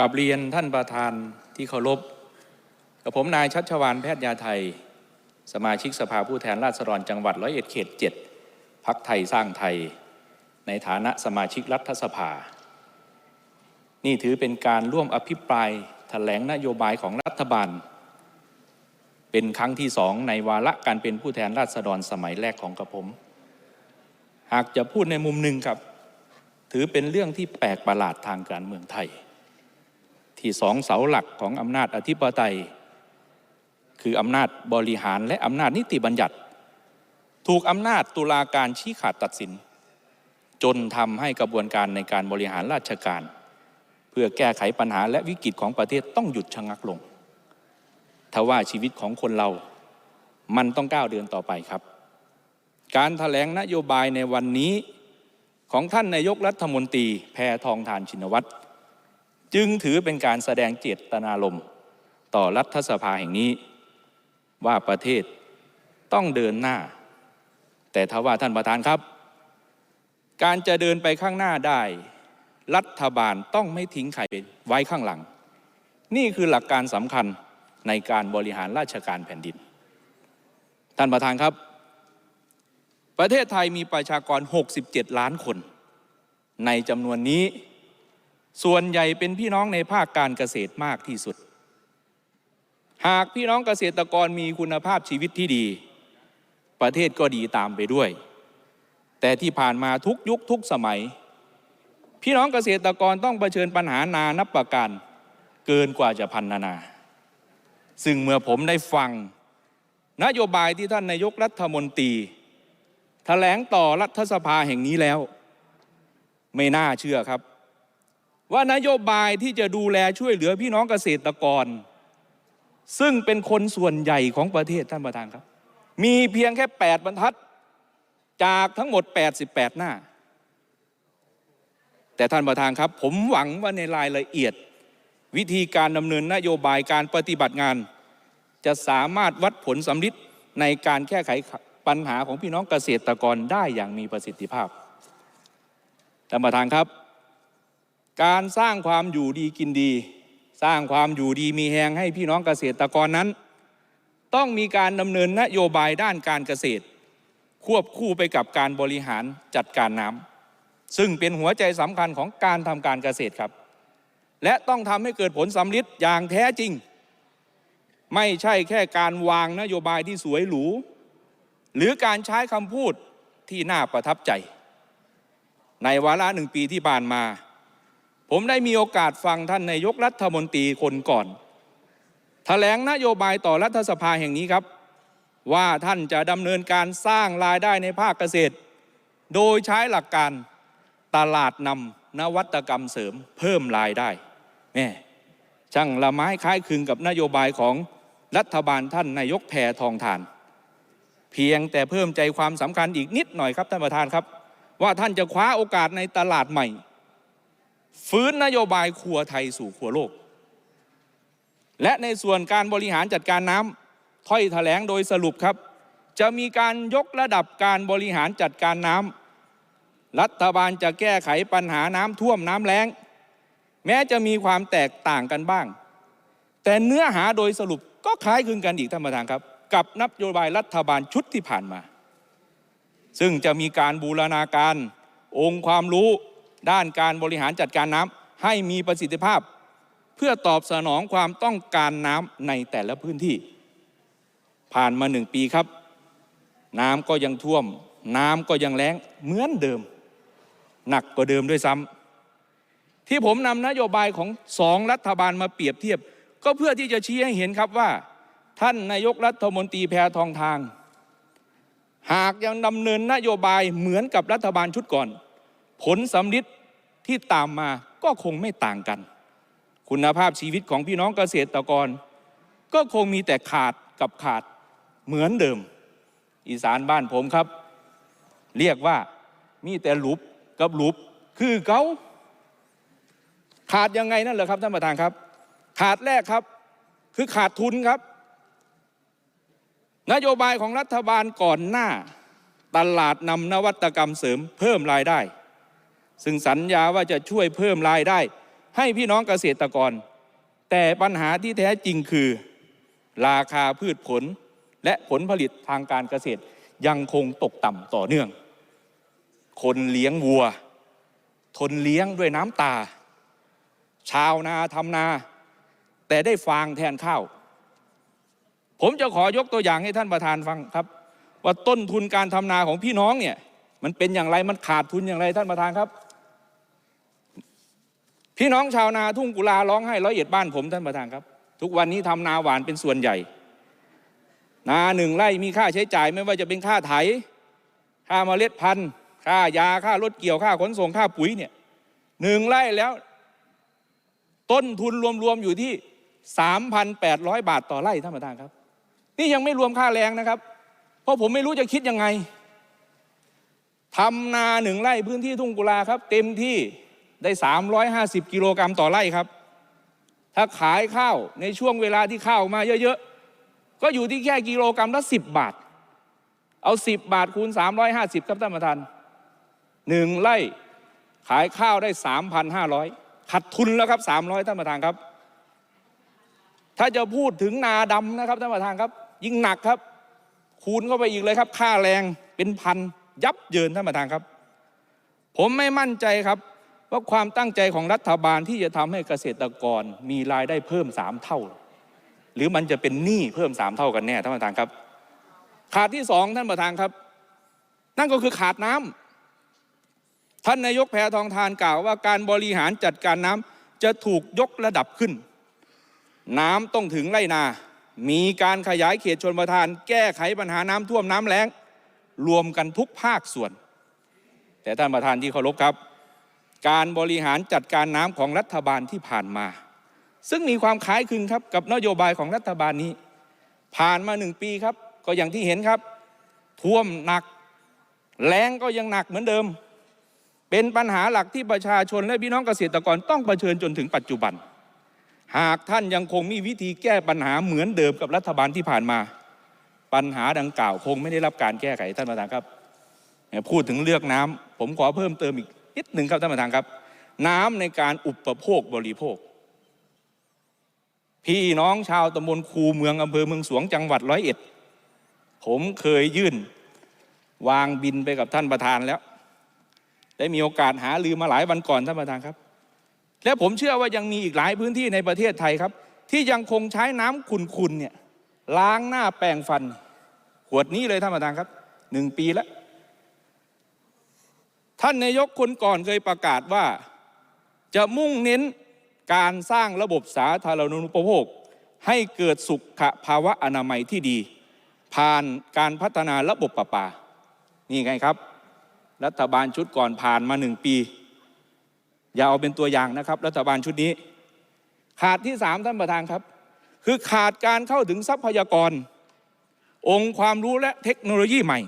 กับเรียนท่านประธานที่เคารพกับผมนายชัชวานแพทยาไทย สมาชิกสภาผู้แทนราษฎรจังหวัดร้อยเอ็ดเขตเจ็ดพักไทยสร้างไทย ในฐานะสมาชิกรัฐสภา นี่ถือเป็นการร่วมอภิปรายแถลงนโยบายของรัฐบาล เป็นครั้งที่สองในวาระการเป็นผู้แทนราษฎรสมัยแรกของกระผม หากจะพูดในมุมหนึ่งครับ ถือเป็นเรื่องที่แปลกประหลาดทางการเมืองไทย ที่สองเสาหลักของอำนาจอธิปไตย คืออำนาจบริหารและอำนาจนิติบัญญัติ ถูกอำนาจตุลาการชี้ขาดตัดสิน จนทำให้กระบวนการในการบริหารราชการ เพื่อแก้ไขปัญหาและวิกฤตของประเทศต้องหยุดชะงักลงทว่าชีวิตของคนเรา มันต้องก้าวเดินต่อไปครับ การถแถลงนโยบายในวันนี้ของท่านนายกรัฐมนตรีแพทองทานชินวัตร จึงถือเป็นการแสดงเจตนารมณ์ต่อรัฐสภาแห่งนี้ ว่าประเทศต้องเดินหน้า แต่ถ้าว่าท่านประธานครับ การจะเดินไปข้างหน้าได้ รัฐบาลต้องไม่ทิ้งใครไว้ข้างหลัง นี่คือหลักการสำคัญในการบริหารราชการแผ่นดิน ท่านประธานครับ ประเทศไทยมีประชากร 67 ล้านคน ในจำนวนนี้ ส่วนใหญ่เป็นพี่น้องในภาคการเกษตรมากที่สุด หากพี่น้องเกษตรกรมีคุณภาพชีวิตที่ดี ประเทศก็ดีตามไปด้วย แต่ที่ผ่านมาทุกยุคทุกสมัย พี่น้องเกษตรกรต้องเผชิญปัญหานานับประการเกินกว่าจะพันนานา ซึ่งเมื่อผมได้ฟัง นโยบายที่ท่านนายกรัฐมนตรีแถลงต่อรัฐสภาแห่งนี้แล้ว ไม่น่าเชื่อครับ ว่านโยบายที่จะดูแลช่วยเหลือพี่น้องเกษตรกร ซึ่งเป็นคนส่วนใหญ่ของประเทศท่านประธานครับ มีเพียงแค่ 8 บรรทัดจากทั้งหมด 88 หน้า แต่ท่านประธานครับ ผมหวังว่าในรายละเอียด วิธีการดำเนินนโยบายการปฏิบัติงาน จะสามารถวัดผลสำลิดในการแก้ไขปัญหาของพี่น้องเกษตรกรได้อย่างมีประสิทธิภาพท่านประธานครับ การสร้างความอยู่ดีกินดี สร้างความอยู่ดีมีแหงให้พี่น้องเกษตรกรนั้น ต้องมีการดำเนินนโยบายด้านการเกษตร ควบคู่ไปกับการบริหารจัดการน้ำซึ่งเป็นหัวใจสำคัญของการทำการเกษตรครับ และต้องทำให้เกิดผลสำลิดอย่างแท้จริง ไม่ใช่แค่การวางนโยบายที่สวยหรู หรือการใช้คำพูดที่น่าประทับใจ ในวาระหนึ่งปีที่ผ่านมา ผมได้มีโอกาสฟังท่านนายกรัฐมนตรีคนก่อนถแถลงนโยบายต่อรัฐสภาแห่งนี้ครับ ว่าท่านจะดำเนินการสร้างรายได้ในภาคเกษตร โดยใช้หลักการตลาดนำนวัตกรรมเสริมเพิ่มรายได้แม่ช่างละไม้คล้ายคลึงกับนโยบายของรัฐบาลท่านนายกแพทองทาน เพียงแต่เพิ่มใจความสำคัญอีกนิดหน่อยครับท่านประธานครับ ว่าท่านจะคว้าโอกาสในตลาดใหม่ ฟื้นนโยบายครัวไทยสู่ครัวโลก และในส่วนการบริหารจัดการน้ำถ้อยแถลงโดยสรุปครับ จะมีการยกระดับการบริหารจัดการน้ำรัฐบาลจะแก้ไขปัญหาน้ำท่วมน้ำแล้ง แม้จะมีความแตกต่างกันบ้าง แต่เนื้อหาโดยสรุปก็คล้ายคลึงกันอีกท่านประธานครับ กับนโยบายรัฐบาลชุดที่ผ่านมา ซึ่งจะมีการบูรณาการองค์ความรู้ ด้านการบริหารจัดการน้ำให้มีประสิทธิภาพ เพื่อตอบสนองความต้องการน้ำในแต่ละพื้นที่ ผ่านมาหนึ่งปีครับ น้ำก็ยังท่วม น้ำก็ยังแล้งเหมือนเดิม หนักกว่าเดิมด้วยซ้ำที่ผมนำนโยบายของสองรัฐบาลมาเปรียบเทียบ ก็เพื่อที่จะชี้ให้เห็นครับว่า ท่านนายกรัฐมนตรีแพทองทางหากยังดำเนินนโยบายเหมือนกับรัฐบาลชุดก่อน ผลสำลิด ที่ตามมาก็คงไม่ต่างกัน คุณภาพชีวิตของพี่น้องเกษตรกร ก็คงมีแต่ขาดกับขาดเหมือนเดิม อีสานบ้านผมครับ เรียกว่ามีแต่หลุบกับหลุบคือเขาขาดยังไงนั่นเหรอครับท่านประธานครับ ขาดแรกครับ คือขาดทุนครับ นโยบายของรัฐบาลก่อนหน้า ตลาดนำนวัตกรรมเสริมเพิ่มรายได้ ซึ่งสัญญาว่าจะช่วยเพิ่มรายได้ ให้พี่น้องเกษตรกร แต่ปัญหาที่แท้จริงคือ ราคาพืชผลและผลผลิตทางการเกษตรยังคงตกต่ำต่อเนื่อง คนเลี้ยงวัว ทนเลี้ยงด้วยน้ำตา ชาวนาทำนา แต่ได้ฟางแทนข้าว ผมจะขอยกตัวอย่างให้ท่านประธานฟังครับ ว่าต้นทุนการทำนาของพี่น้องเนี่ยมันเป็นอย่างไรมันขาดทุนอย่างไรท่านประธานครับ พี่น้องชาวนาทุ่งกุลาร้องไห้ร้อยเอ็ดบ้านผมท่านประธานครับ ทุกวันนี้ทำนาหวานเป็นส่วนใหญ่ นาหนึ่งไร่มีค่าใช้จ่ายไม่ว่าจะเป็นค่าไถ ค่าเมล็ดพันธุ์ ค่ายาค่ารถเกี่ยวค่าขนส่งค่าปุ๋ยเนี่ยหนึ่งไร่แล้ว ต้นทุนรวมๆอยู่ที่3,800บาทต่อไร่ท่านประธานครับ นี่ยังไม่รวมค่าแรงนะครับ เพราะผมไม่รู้จะคิดยังไงทำนาหนึ่งไร่พื้นที่ทุ่งกุลาครับ เต็มที่ ได้ 350 กิโลกรัมต่อไร่ครับ ถ้าขายข้าวในช่วงเวลาที่ข้าวมาเยอะๆ ก็อยู่ที่แค่กิโลกรัมละ 10 บาท เอา 10 บาทคูณ 350 ครับท่านประธานหนึ่งไร่ขายข้าวได้ 3,500ขัดทุนแล้วครับ 300 ท่านประธานครับ ถ้าจะพูดถึงนาดำนะครับท่านประธานครับ ยิ่งหนักครับ คูณเข้าไปอีกเลยครับ ค่าแรงเป็นพันยับเยินท่านประธานครับ ผมไม่มั่นใจครับ ว่าความตั้งใจของรัฐบาลที่จะทำให้เกษตรกรมีรายได้เพิ่มสามเท่า หรือมันจะเป็นหนี้เพิ่มสามเท่ากันแน่ท่านประธานครับ ขาดที่สองท่านประธานครับ นั่นก็คือขาดน้ำท่านนายกแพทองทานกล่าวว่าการบริหารจัดการน้ำจะถูกยกระดับขึ้น น้ำต้องถึงไรนา มีการขยายเขตชนประทาน แก้ไขปัญหาน้ำท่วมน้ำแล้ง รวมกันทุกภาคส่วน แต่ท่านประธานที่เคารพครับ การบริหารจัดการน้ำของรัฐบาลที่ผ่านมา ซึ่งมีความคล้ายคลึงครับกับนโยบายของรัฐบาลนี้ ผ่านมาหนึ่งปีครับ ก็อย่างที่เห็นครับ ท่วมหนักแล้งก็ยังหนักเหมือนเดิม เป็นปัญหาหลักที่ประชาชนและพี่น้องเกษตรกรต้องเผชิญจนถึงปัจจุบัน หากท่านยังคงมีวิธีแก้ปัญหาเหมือนเดิมกับรัฐบาลที่ผ่านมา ปัญหาดังกล่าวคงไม่ได้รับการแก้ไขท่านประธานครับพูดถึงเลือกน้ำผมขอเพิ่มเติมอีก นิดหนึ่งครับท่านประธานครับ น้ำในการอุปโภคบริโภค พี่น้องชาวตำบลคูเมืองอำเภอเมืองสวงจังหวัดร้อยเอ็ด ผมเคยยื่นวางบินไปกับท่านประธานแล้ว ได้มีโอกาสหาลือมาหลายวันก่อนท่านประธานครับ และผมเชื่อว่ายังมีอีกหลายพื้นที่ในประเทศไทยครับ ที่ยังคงใช้น้ำขุนๆเนี่ยล้างหน้าแปรงฟัน ขวดนี้เลยท่านประธานครับหนึ่งปีแล้ว ท่านนายกคนก่อนเคยประกาศว่า จะมุ่งเน้นการสร้างระบบสาธารณูปโภค ให้เกิดสุขภาวะอนามัยที่ดี ผ่านการพัฒนาระบบประปา นี่ไงครับ รัฐบาลชุดก่อนผ่านมาหนึ่งปี อย่าเอาเป็นตัวอย่างนะครับ รัฐบาลชุดนี้ ขาดที่สามท่านประธานครับ คือขาดการเข้าถึงทรัพยากร องค์ความรู้และเทคโนโลยีใหม่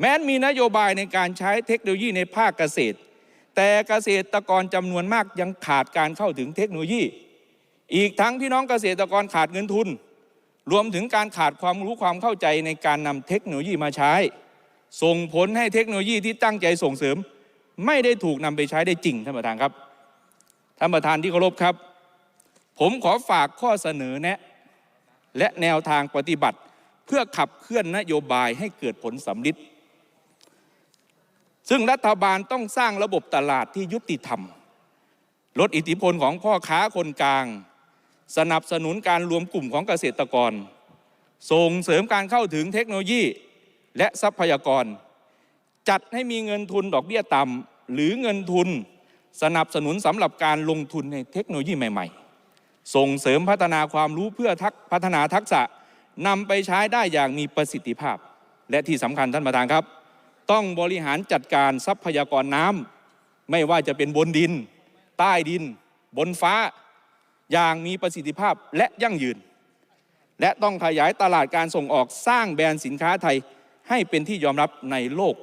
แม้มีนโยบายในการใช้เทคโนโลยีในภาคเกษตร แต่เกษตรกรจำนวนมากยังขาดการเข้าถึงเทคโนโลยี อีกทั้งพี่น้องเกษตรกรขาดเงินทุน รวมถึงการขาดความรู้ความเข้าใจในการนำเทคโนโลยีมาใช้ ส่งผลให้เทคโนโลยีที่ตั้งใจส่งเสริม ไม่ได้ถูกนำไปใช้ได้จริงท่านประธานครับท่านประธานที่เคารพครับ ผมขอฝากข้อเสนอแนะและแนวทางปฏิบัติ เพื่อขับเคลื่อนนโยบายให้เกิดผลสำลิด ซึ่งรัฐบาลต้องสร้างระบบตลาดที่ยุติธรรม ลดอิทธิพลของพ่อค้าคนกลาง สนับสนุนการรวมกลุ่มของเกษตรกร ส่งเสริมการเข้าถึงเทคโนโลยี และทรัพยากร จัดให้มีเงินทุนดอกเบี้ยต่ำหรือเงินทุน สนับสนุนสำหรับการลงทุนในเทคโนโลยีใหม่ ๆ ส่งเสริมพัฒนาความรู้เพื่อทักพัฒนาทักษะนำไปใช้ได้อย่างมีประสิทธิภาพ และที่สำคัญท่านประธานครับ ต้องบริหารจัดการทรัพยากรน้ำไม่ว่าจะเป็นบนดิน ใต้ดิน บนฟ้า อย่างมีประสิทธิภาพและยั่งยืน และต้องขยายตลาดการส่งออกสร้างแบรนด์สินค้าไทยให้เป็นที่ยอมรับในโลก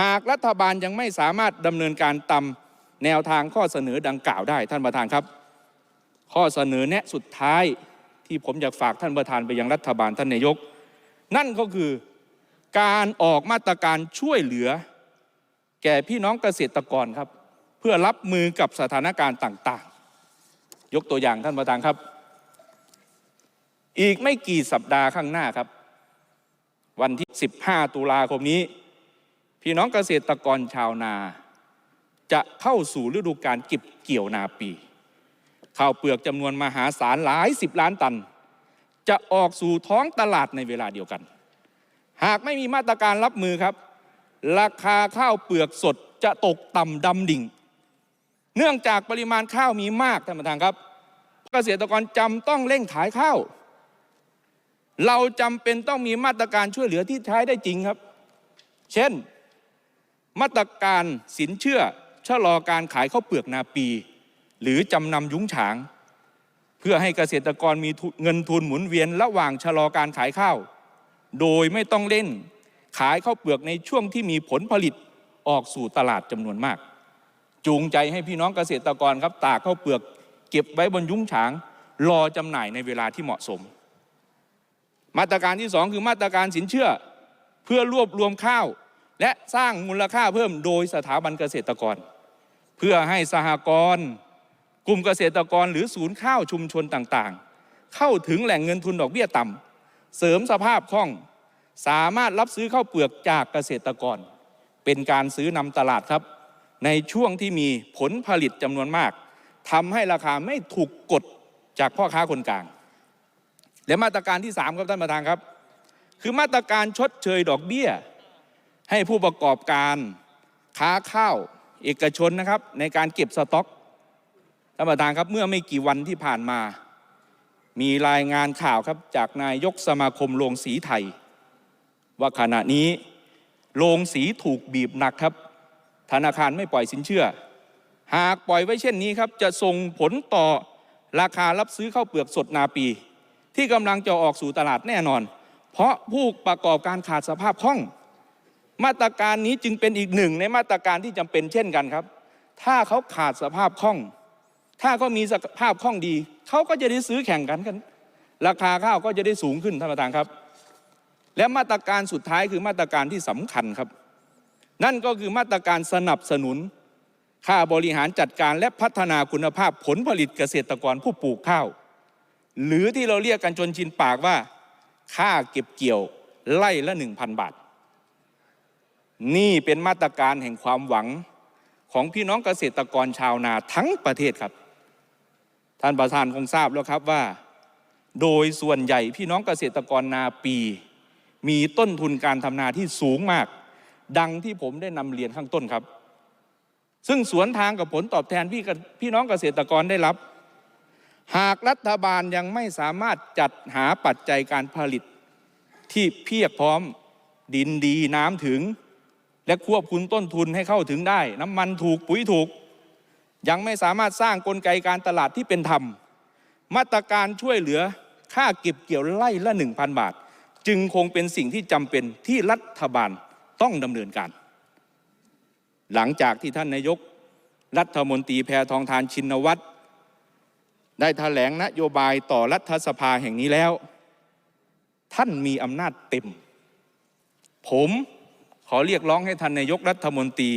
หากรัฐบาลยังไม่สามารถดำเนินการตามแนวทางข้อเสนอดังกล่าวได้ท่านประธานครับ ข้อเสนอแนะสุดท้ายที่ผมอยากฝากท่านประธานไปยังรัฐบาลท่านนายก นั่นก็คือ การออกมาตรการช่วยเหลือ แก่พี่น้องเกษตรกรครับ เพื่อรับมือกับสถานการณ์ต่างๆ ยกตัวอย่างท่านประธานครับ อีกไม่กี่สัปดาห์ข้างหน้าครับ วันที่ 15 ตุลาคมนี้ พี่น้องเกษตรกรชาวนา จะเข้าสู่ฤดูการเก็บเกี่ยวนาปีข้าวเปลือกจำนวนมหาศาลหลายสิบล้านตัน จะออกสู่ท้องตลาดในเวลาเดียวกัน หากไม่มีมาตรการรับมือครับ ราคาข้าวเปลือกสดจะตกต่ำดำดิ่ง เนื่องจากปริมาณข้าวมีมากท่านประธานครับ เกษตรกรจำต้องเร่งขายข้าว เราจำเป็นต้องมีมาตรการช่วยเหลือที่ใช้ได้จริงครับ เช่น มาตรการสินเชื่อชะลอการขายข้าวเปลือกนาปี หรือจำนำยุ้งฉาง เพื่อให้เกษตรกรมีเงินทุนหมุนเวียนระหว่างชะลอการขายข้าว โดยไม่ต้องเล่นขายข้าวเปลือกในช่วงที่มีผลผลิตออกสู่ตลาดจำนวนมาก จูงใจให้พี่น้องเกษตรกรครับตากข้าวเปลือก เก็บไว้บนยุ้งฉาง รอจำหน่ายในเวลาที่เหมาะสม มาตรการที่สองคือมาตรการสินเชื่อ เพื่อรวบรวมข้าว และสร้างมูลค่าเพิ่มโดยสถาบันเกษตรกร เพื่อให้สหกรณ์กลุ่มเกษตรกรหรือศูนย์ข้าวชุมชนต่างๆ เข้าถึงแหล่งเงินทุนดอกเบี้ยต่ำ เสริมสภาพคล่อง สามารถรับซื้อข้าวเปลือกจากเกษตรกร เป็นการซื้อนำตลาดครับ ในช่วงที่มีผลผลิตจำนวนมากทำให้ราคาไม่ถูกกดจากพ่อค้าคนกลาง และมาตรการที่ 3 ครับท่านประธานครับ คือมาตรการชดเชยดอกเบี้ย ให้ผู้ประกอบการค้าข้าวเอกชนนะครับ ในการเก็บสต็อกท่านประธานครับเมื่อไม่กี่วันที่ผ่านมา มีรายงานข่าวครับจากนายกสมาคมโรงสีไทย ว่าขณะนี้โรงสีถูกบีบหนักครับ ธนาคารไม่ปล่อยสินเชื่อ หากปล่อยไว้เช่นนี้ครับ จะส่งผลต่อราคารับซื้อข้าวเปลือกสดนาปี ที่กำลังจะออกสู่ตลาดแน่นอน เพราะผู้ประกอบการขาดสภาพคล่อง มาตรการนี้จึงเป็นอีกหนึ่งในมาตรการที่จำเป็นเช่นกันครับ ถ้าเขาขาดสภาพคล่อง ถ้าเขามีสภาพคล่องดี เขาก็จะได้ซื้อแข่งกันกัน ราคาข้าวก็จะได้สูงขึ้นท่านประธานครับ และมาตรการสุดท้ายคือมาตรการที่สำคัญครับ นั่นก็คือมาตรการสนับสนุน ค่าบริหารจัดการและพัฒนาคุณภาพผลผลิตเกษตรกรผู้ปลูกข้าว หรือที่เราเรียกกันจนชินปากว่า ค่าเก็บเกี่ยวไล่ละหนึ่งพันบาท นี่เป็นมาตรการแห่งความหวังของพี่น้องเกษตรกรชาวนาทั้งประเทศครับ ท่านประธานคงทราบแล้วครับว่า โดยส่วนใหญ่พี่น้องเกษตรกรนาปี มีต้นทุนการทำนาที่สูงมาก ดังที่ผมได้นำเรียนข้างต้นครับ ซึ่งสวนทางกับผลตอบแทนพี่พี่น้องเกษตรกรได้รับ หากรัฐบาลยังไม่สามารถจัดหาปัจจัยการผลิต ที่เพียบพร้อมดินดีน้ำถึง และควบคุมต้นทุนให้เข้าถึงได้ น้ำมันถูกปุ๋ยถูก ยังไม่สามารถสร้างกลไกการตลาดที่เป็นธรรม มาตรการช่วยเหลือค่าเก็บเกี่ยวไร่ละหนึ่งพันบาท จึงคงเป็นสิ่งที่จำเป็นที่รัฐบาลต้องดำเนินการ หลังจากที่ท่านนายก รัฐมนตรีแพทองทานชินวัตรได้ถแถลงนโยบายต่อรัฐสภาแห่งนี้แล้ว ท่านมีอำนาจเต็ม ผมขอเรียกร้องให้ท่านนายกรัฐมนตรี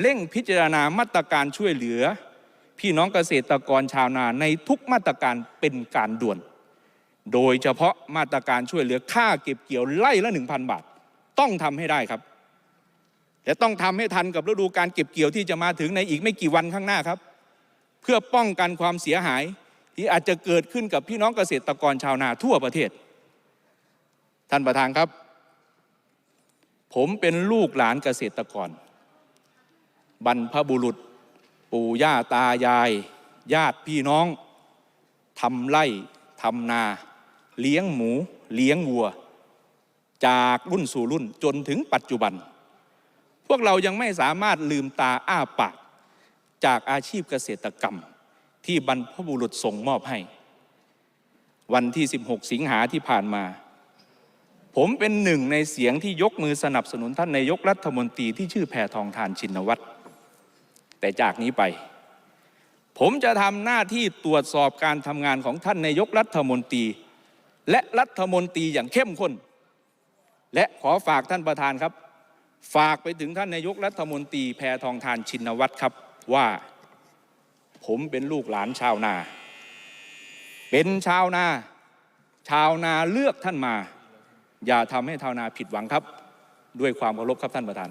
เร่งพิจารณามาตรการช่วยเหลือ พี่น้องเกษตรกรชาวนาในทุกมาตรการเป็นการด่วน โดยเฉพาะมาตรการช่วยเหลือค่าเก็บเกี่ยวไล่ละหนึ่งพันบาท ต้องทำให้ได้ครับ และต้องทำให้ทันกับฤดูการเก็บเกี่ยวที่จะมาถึงในอีกไม่กี่วันข้างหน้าครับ เพื่อป้องกันความเสียหายที่อาจจะเกิดขึ้นกับพี่น้องเกษตรกรชาวนาทั่วประเทศ ท่านประธานครับ ผมเป็นลูกหลานเกษตรกร บรรพบุรุษ ปู่ย่าตายาย ญาติพี่น้องทำไร่ทำนา เลี้ยงหมู เลี้ยงวัว จากรุ่นสู่รุ่นจนถึงปัจจุบัน พวกเรายังไม่สามารถลืมตาอ้าปากจากอาชีพเกษตรกรรม ที่บรรพบุรุษส่งมอบให้ วันที่ 16 สิงหาที่ผ่านมา ผมเป็นหนึ่งในเสียงที่ยกมือสนับสนุนท่านนายกรัฐมนตรีที่ชื่อแพทองทานชินวัตร แต่จากนี้ไป ผมจะทำหน้าที่ตรวจสอบการทำงานของท่านนายกรัฐมนตรี และรัฐมนตรีอย่างเข้มข้น และขอฝากท่านประธานครับ ฝากไปถึงท่านนายกรัฐมนตรีแพทองทานชินวัตรครับว่า ผมเป็นลูกหลานชาวนา เป็นชาวนา ชาวนาเลือกท่านมา อย่าทำให้ชาวนาผิดหวังครับ ด้วยความเคารพครับท่านประธาน